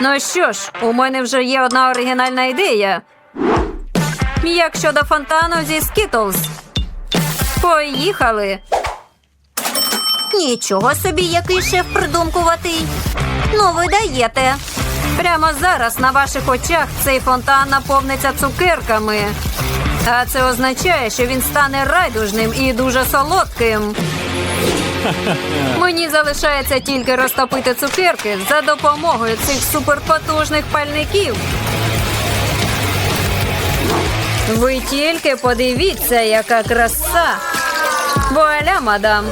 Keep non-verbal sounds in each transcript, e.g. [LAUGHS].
Ну що ж, у мене вже є одна оригінальна ідея. Як щодо фонтану зі Skittles? Поїхали. Нічого собі, який шеф придумкуватий. Ну, ви даєте. Прямо зараз на ваших очах цей фонтан наповниться цукерками. А це означає, що він стане райдужним і дуже солодким. Мені залишається тільки розтопити цукерки за допомогою цих суперпотужних пальників. Ви тільки подивіться, яка краса. Вуаля, мадам.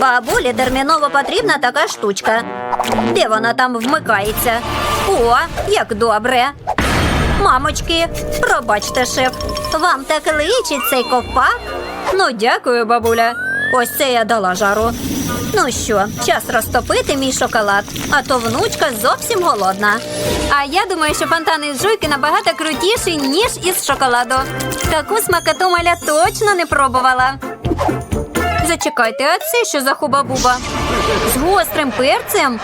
Бабулі терміново потрібна така штучка. Де вона там вмикається? О, як добре. Мамочки, пробачте, шеф. Вам так личить цей ковпак? Ну, дякую, бабуля. Ось це я дала жару. Ну що, час розтопити мій шоколад, а то внучка зовсім голодна. А я думаю, що фонтан із жуйки набагато крутіший, ніж із шоколаду. Таку смакоту маля точно не пробувала. Зачекайте, а це що за хуба-буба? З гострим перцем?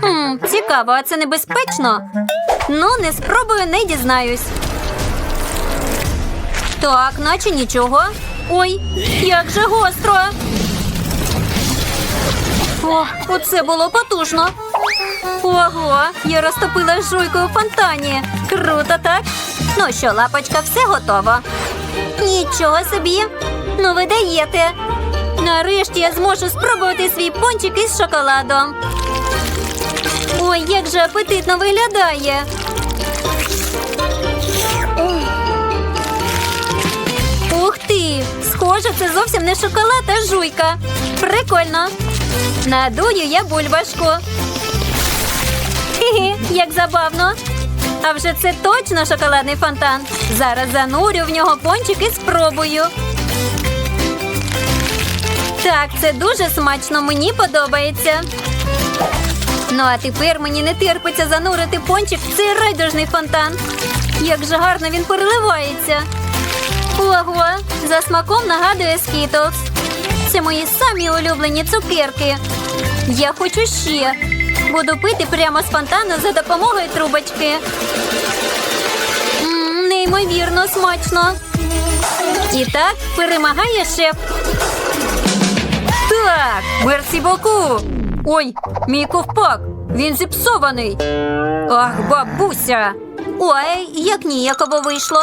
Хм, цікаво, а це небезпечно? Ну, не спробую, не дізнаюсь. Так, наче нічого. Ой, як же гостро. О, оце було потужно. Ого, я розтопила жуйку у фонтані. Круто, так? Ну що, лапочка, все готово. Нічого собі. Ну, ви даєте. Нарешті я зможу спробувати свій пончик із шоколадом. Ой, як же апетитно виглядає. Схоже, це зовсім не шоколад, а жуйка. Прикольно. Надую я бульбашку. Хі-хі, як забавно. А вже це точно шоколадний фонтан. Зараз занурю в нього пончик і спробую. Так, це дуже смачно, мені подобається. Ну, а тепер мені не терпиться занурити пончик в цей райдужний фонтан. Як же гарно він переливається. Ого, за смаком нагадує Skittles. Це мої самі улюблені цукерки. Я хочу ще. Буду пити прямо з фонтану за допомогою трубочки. М, неймовірно смачно. І так перемагає шеф. Так, мерсі боку. Ой, мій ковпак. Він зіпсований. Ах, бабуся. Ой, як ніяково вийшло.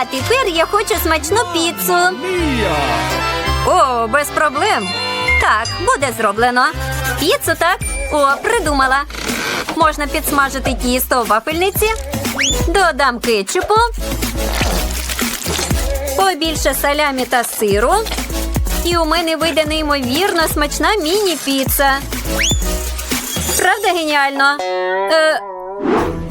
А тепер я хочу смачну піцу. О, без проблем. Так, буде зроблено. Піцу, так? О, придумала. Можна підсмажити тісто у вафельниці. Додам кетчупу. Побільше салямі та сиру. І у мене вийде неймовірно смачна міні-піца. Правда, геніально? Е,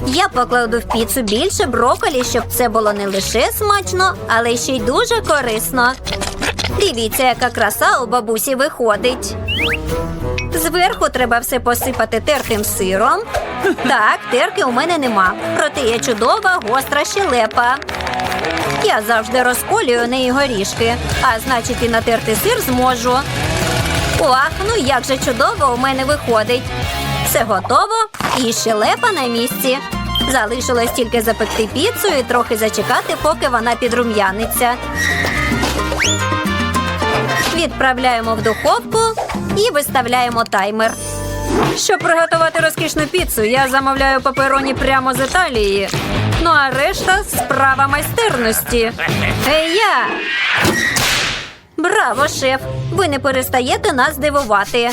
Я покладу в піцу більше броколі, щоб це було не лише смачно, але ще й дуже корисно. Дивіться, яка краса у бабусі виходить. Зверху треба все посипати тертим сиром. Так, терки у мене нема. Проте є чудова гостра щелепа. Я завжди розколюю неї горішки, а значить і натерти сир зможу. Ох, ну як же чудово у мене виходить. Все готово і щелепа на місці. Залишилось тільки запекти піцу і трохи зачекати, поки вона підрум'яниться. Відправляємо в духовку і виставляємо таймер. Щоб приготувати розкішну піцу, я замовляю папероні прямо з Італії. Ну а решта справа майстерності. Ей я! Браво, шеф! Ви не перестаєте нас дивувати.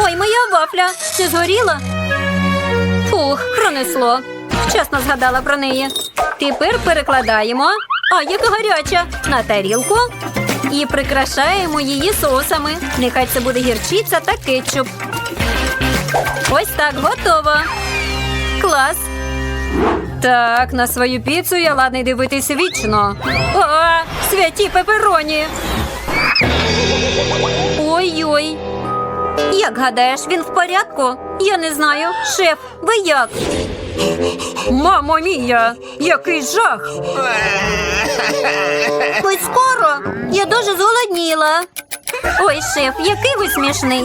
Ой, моя вафля! Чи згоріла? Фух, пронесло. Вчасно згадала про неї. Тепер перекладаємо. А, яка гаряча! На тарілку. І прикрашаємо її соусами. Нехай це буде гірчиця та кетчуп. Ось так готово. Клас. Так, на свою піцу я ладний дивитись вічно. О, святі пепероні. Ой-ой. Як гадаєш, він в порядку? Я не знаю. Шеф, ви як? Мамо мія, який жах! Ось скоро. Я дуже зголодніла. Ой, шеф, який ви смішний.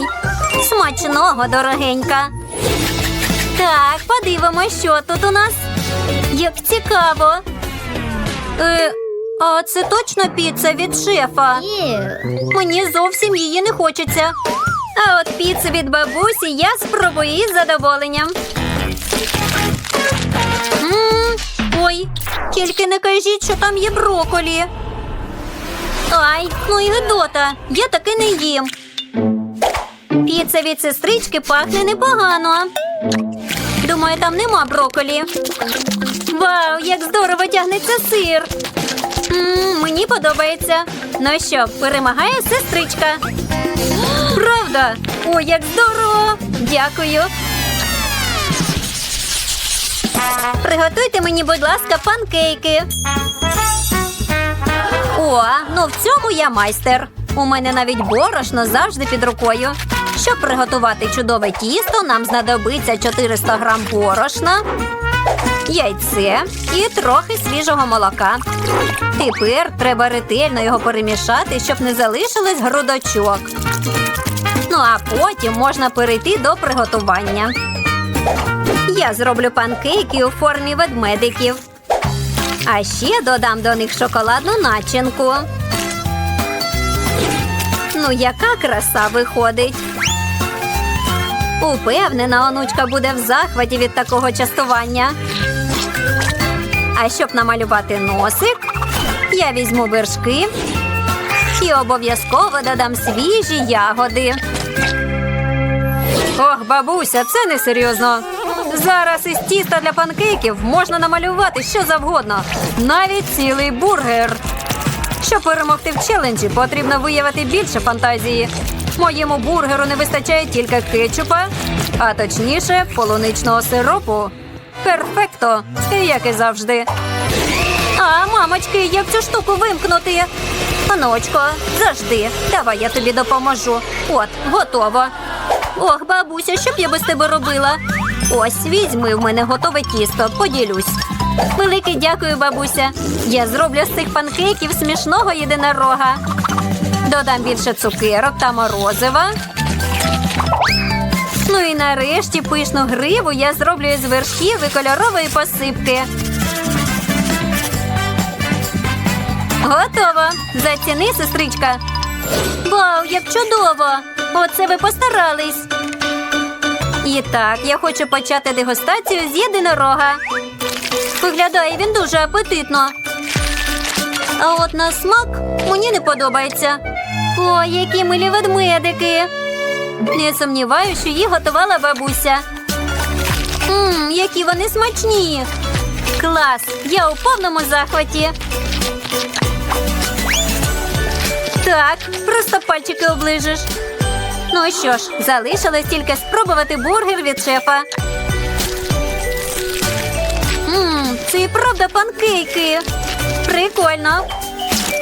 Смачного, дорогенька. Так, подивимось, що тут у нас. Як цікаво. Е, а це точно піца від шефа? Мені зовсім її не хочеться. А от піцу від бабусі я спробую із задоволенням. Ой, тільки не кажіть, що там є броколі. Ай, ну і гидота, я таки не їм. Піца від сестрички пахне непогано. Думаю, там нема броколі. Вау, як здорово тягнеться сир. м мені подобається. Ну що, перемагає сестричка. Правда? Ой, як здорово! Дякую. Приготуйте мені, будь ласка, панкейки. О, ну в цьому я майстер. У мене навіть борошно завжди під рукою. Щоб приготувати чудове тісто, нам знадобиться 400 грам борошна, яйце і трохи свіжого молока. Тепер треба ретельно його перемішати, щоб не залишилось грудочок. Ну а потім можна перейти до приготування. Я зроблю панкейки у формі ведмедиків. А ще додам до них шоколадну начинку. Ну, яка краса виходить. Упевнена, онучка буде в захваті від такого частування. А щоб намалювати носик, я візьму вершки і обов'язково додам свіжі ягоди. Ох, бабуся, це не серйозно. Зараз із тіста для панкейків можна намалювати що завгодно, навіть цілий бургер. Щоб перемогти в челенджі, потрібно виявити більше фантазії. Моєму бургеру не вистачає тільки кетчупа, а точніше полуничного сиропу. Перфекто, як і завжди. А, мамочки, як цю штуку вимкнути? Онучко, завжди. Давай я тобі допоможу. От, готово. Ох, бабуся, що б я без тебе робила? Ось візьми в мене готове тісто, поділюсь. Велике дякую, бабуся. Я зроблю з цих панкейків смішного єдинорога. Додам більше цукерок та морозива. Ну і нарешті пишну гриву я зроблю із вершків і кольорової посипки. Готово. Заціни, сестричка. Вау, як чудово! Оце ви постарались. І так, я хочу почати дегустацію з єдинорога. Виглядає він дуже апетитно. А от на смак мені не подобається. Ой, які милі ведмедики. Не сумніваюся, що їх готувала бабуся. Мм, які вони смачні. Клас! Я у повному захваті. Так, просто пальчики оближиш. Ну що ж, залишилось тільки спробувати бургер від шефа. Ммм, це і правда панкейки. Прикольно.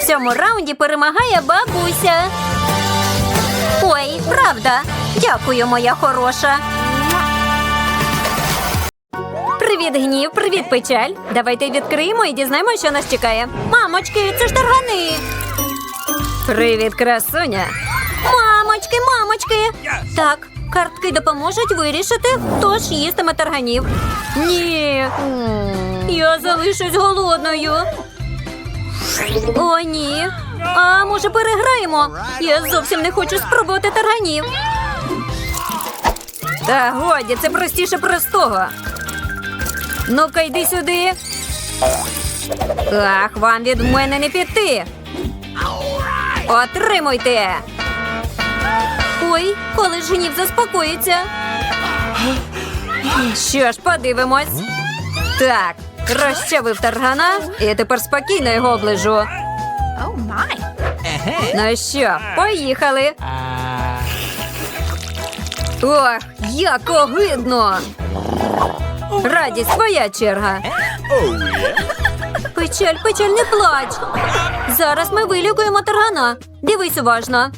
В цьому раунді перемагає бабуся. Ой, правда. Дякую, моя хороша. Привіт, гнів, привіт, печаль. Давайте відкриємо і дізнаємося, що нас чекає. Мамочки, це ж таргани. Привіт, красуня. Мамочки, мамочки. Так, картки допоможуть вирішити, хто ж їстиме тарганів. Ні. Я залишусь голодною. О, ні. А може переграємо? Я зовсім не хочу спробувати тарганів. Та годі, це простіше простого. Ну-ка, йди сюди. Ах, вам від мене не піти. Отримуйте. Ой, коли ж гнів заспокоїться. Що ж, подивимось. Так, розчавив таргана і тепер спокійно його оближу. Ну що, поїхали. Ох, як огидно. Радість, твоя черга. Печаль, печаль, не плач. Зараз ми вилікуємо таргана. Дивись уважно.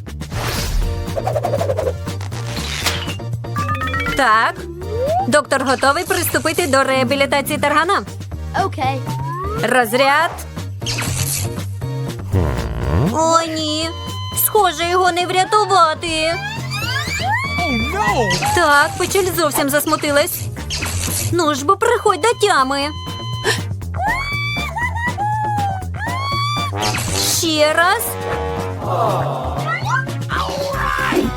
Так, Доктор готовий приступити до реабілітації таргана. Okay. Розряд. О, ні. Схоже, його не врятувати. Так, печель зовсім засмутилась. Ну ж бо приходь до тями. Ще раз.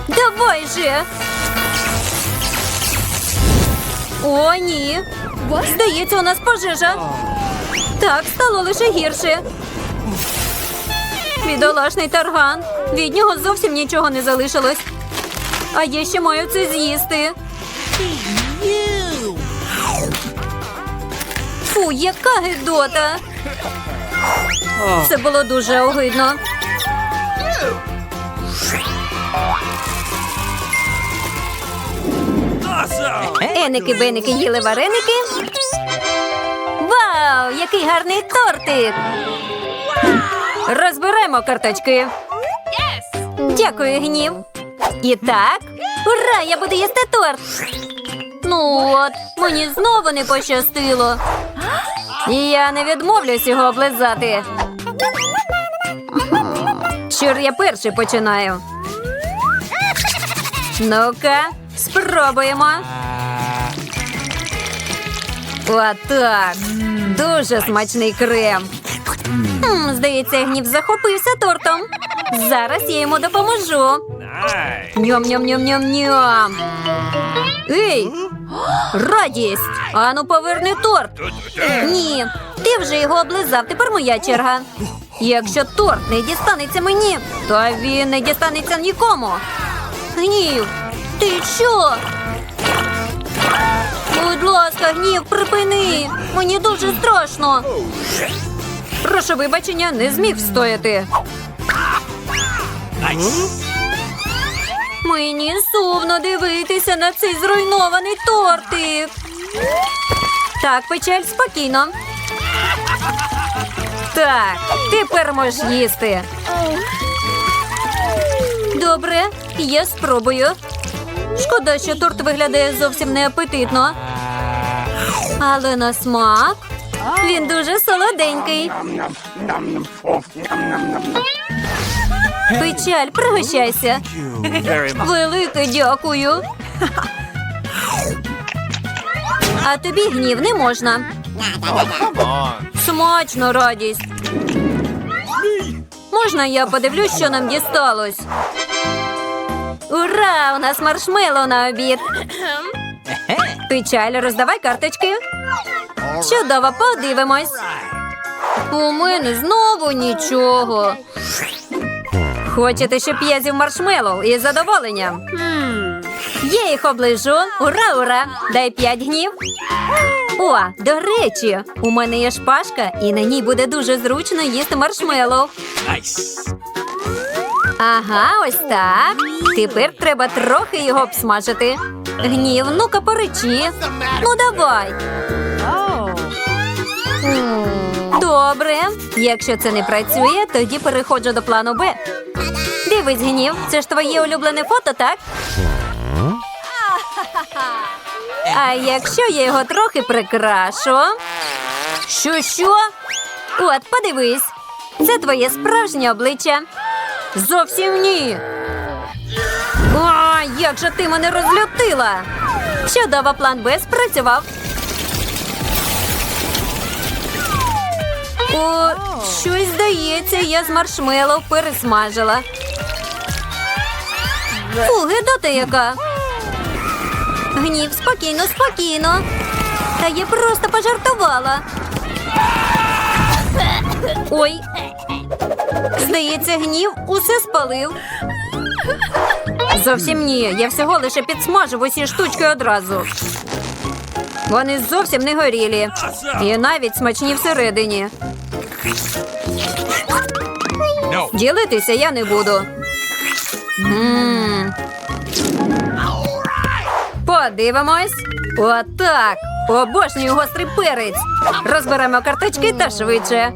Давай же. О, ні. Здається, у нас пожежа. Так, стало лише гірше. Бідолашний тарган. Від нього зовсім нічого не залишилось. А я ще маю це з'їсти. Фу, яка гидота. Це було дуже огидно. Еники беники їли вареники. Вау, який гарний тортик! Розберемо карточки. Дякую, гнів. І так, ура! Я буду їсти торт. Ну от, мені знову не пощастило. І я не відмовлюсь його облизати. Чур, я перший починаю. Ну-ка, спробуємо. Отак. Дуже смачний крем. Здається, гнів захопився тортом. Зараз я йому допоможу. Ням-ням-ням-ням-ням. Ей! Радість! Ану, поверни торт. Ні, ти вже його облизав, тепер моя черга. Якщо торт не дістанеться мені, то він не дістанеться нікому. Гнів, ти що? Будь ласка, гнів, припини. Мені дуже страшно. Прошу вибачення, не зміг встояти. Мені сумно дивитися на цей зруйнований тортик. Так, печаль, спокійно. Так, тепер можеш їсти. Добре, я спробую. Шкода, що торт виглядає зовсім неапетитно. Але на смак він дуже солоденький. Печаль, пригощайся. Велике дякую. А тобі гнів не можна. Смачно, радість. Можна я подивлюсь, що нам дісталось? Ура! У нас маршмеллоу на обід. Печаль, роздавай карточки. Чудово, подивимось. У мене знову нічого. Хочете, щоб я з'їв маршмеллоу із задоволенням? Я їх оближу. Ура, ура! Дай п'ять гнів. О, до речі, у мене є шпажка, і на ній буде дуже зручно їсти маршмеллоу. Ага, ось так. Тепер треба трохи його обсмажити. Гнів, ну-ка поречи. Ну давай. Добре. Якщо це не працює, тоді переходжу до плану Б. Дивись, гнів, це ж твоє улюблене фото, так? А якщо я його трохи прикрашу? Що, що? От, подивись. Це твоє справжнє обличчя. Зовсім ні. О, як же ти мене розлютила. Чудово, план Б спрацював. О, щось здається, я з маршмеллоу пересмажила. Фу, гидота яка. Гнів, спокійно, спокійно. Та я просто пожартувала. Ой. Здається, гнів усе спалив. Зовсім ні. Я всього лише підсмажив усі штучки одразу. Вони зовсім не горілі. І навіть смачні всередині. Ділитися я не буду. Подивимось. Отак. Обожнюю гострий перець. Розберемо карточки та швидше.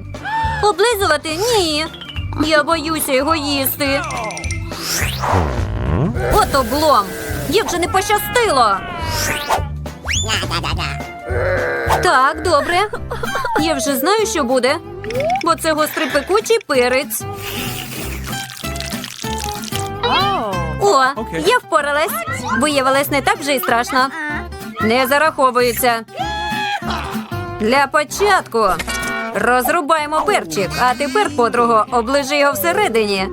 Облизувати ні. Я боюся його їсти. От облом. Як же не пощастило. Так, добре. Я вже знаю, що буде. Бо це гострий пекучий перець. О, я впоралась. Виявилось не так вже й страшно. Не зараховується. Для початку розрубаємо перчик, а тепер, подруго, оближи його всередині.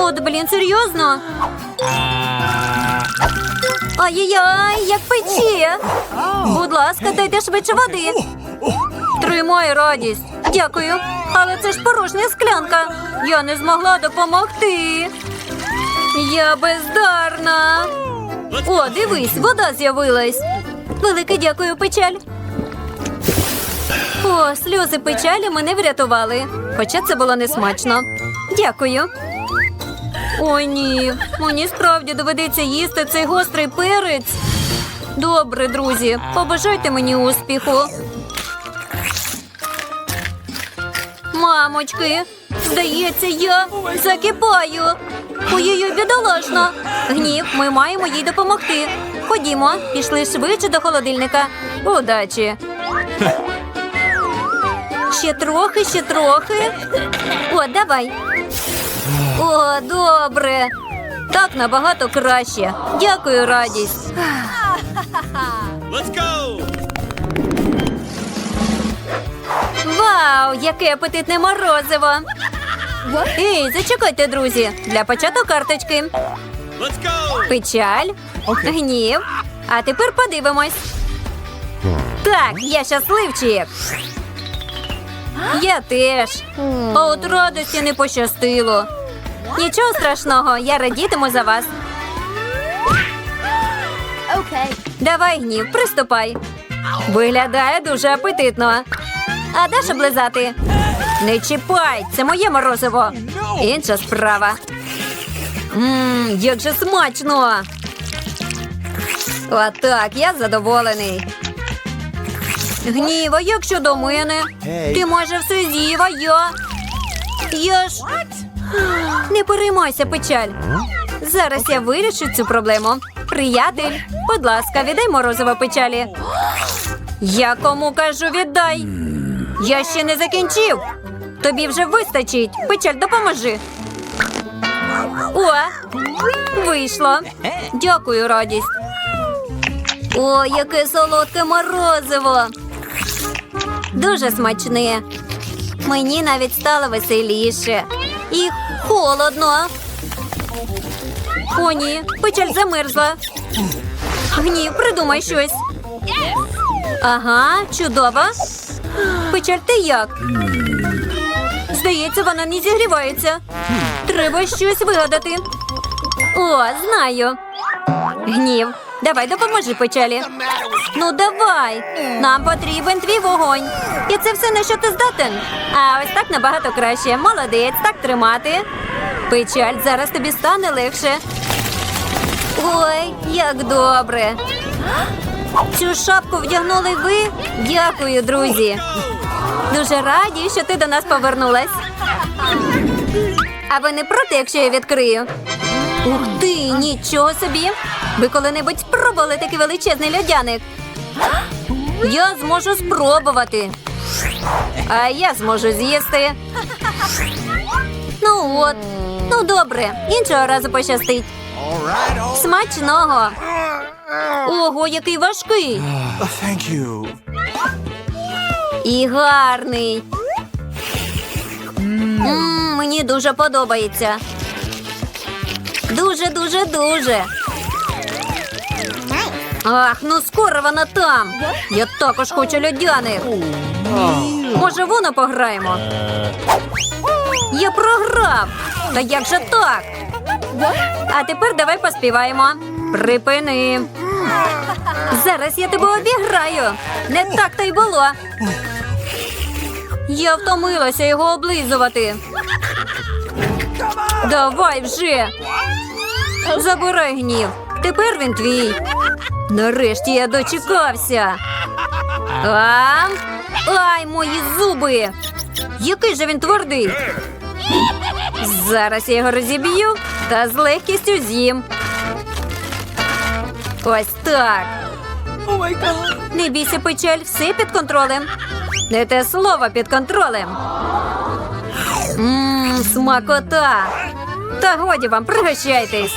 От, блін, серйозно? Ай-яй-яй, як пече. Будь ласка, дайте швидше води. Тримай радість. Дякую. Але це ж порожня склянка. Я не змогла допомогти. Я бездарна. О, дивись, вода з'явилась. Велике дякую, печаль. О, сльози печалі мене врятували. Хоча це було несмачно. Дякую. Ой, ні. Мені справді доведеться їсти цей гострий перець. Добре, друзі, побажайте мені успіху. Мамочки, здається, я закипаю. Ой-ой-ой, бідолашно. Гнів, ми маємо їй допомогти. Ходімо, пішли швидше до холодильника. Удачі. [LAUGHS] Ще трохи, ще трохи. О, давай. О, добре. Так набагато краще. Дякую, радість. Let's go! Вау, яке апетитне морозиво! Ей, зачекайте, друзі. Для початку карточки. Let's go! Печаль, гнів. А тепер подивимось. Так, я щасливчик. Я теж. А от радості не пощастило. Нічого страшного, я радітиму за вас. Okay. Давай, гнів, приступай. Виглядає дуже апетитно. А даш облизати? Не чіпай, це моє морозиво. Інша справа. Мм, як же смачно. Отак, я задоволений. Гніва, як щодо мене? Ти майже все з'їв, а я. Я ж. Не переймайся, печаль. Зараз я вирішу цю проблему. Приятель, будь ласка, віддай морозиво печалі. Я кому кажу, віддай. Я ще не закінчив. Тобі вже вистачить. Печаль, допоможи. О, вийшло. Дякую, радість. О, яке солодке морозиво. Дуже смачне. Мені навіть стало веселіше. І холодно. О, ні, печаль замерзла. Гнів, придумай щось. Ага, чудово. Печаль, ти як? Здається, вона не зігрівається. Треба щось вигадати. О, знаю. Гнів. Давай допоможи печалі. Ну давай. Нам потрібен твій вогонь. І це все на що ти здатен. А ось так набагато краще. Молодець, так тримати. Печаль, зараз тобі стане легше. Ой, як добре. Цю шапку вдягнули ви? Дякую, друзі. Дуже раді, що ти до нас повернулась. А ви не проти, якщо я відкрию? Ух ти, нічого собі. Ви коли-небудь спробували такий величезний льодяник? Я зможу спробувати. А я зможу з'їсти. Ну от. Ну добре, іншого разу пощастить. Смачного. Ого, який важкий. І гарний. Мені дуже подобається. Дуже, дуже, дуже. Ах, ну скоро вона там. Я також хочу льодяник. Може, воно пограємо? Я програв. Та як же так? А тепер давай поспіваємо. Припини. Зараз я тебе обіграю. Не так то й було. Я втомилася його облизувати. Давай вже. Забирай гнів. Тепер він твій. Нарешті я дочекався. А? Ай, мої зуби. Який же він твердий. Зараз я його розіб'ю та з легкістю з'їм. Ось так. Не бійся, печаль, все під контролем. Не те слово під контролем. Ммм, смакота. Та годі вам, пригощайтесь.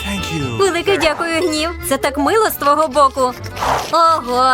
Велике дякую, гнів. Це так мило з твого боку. Ого,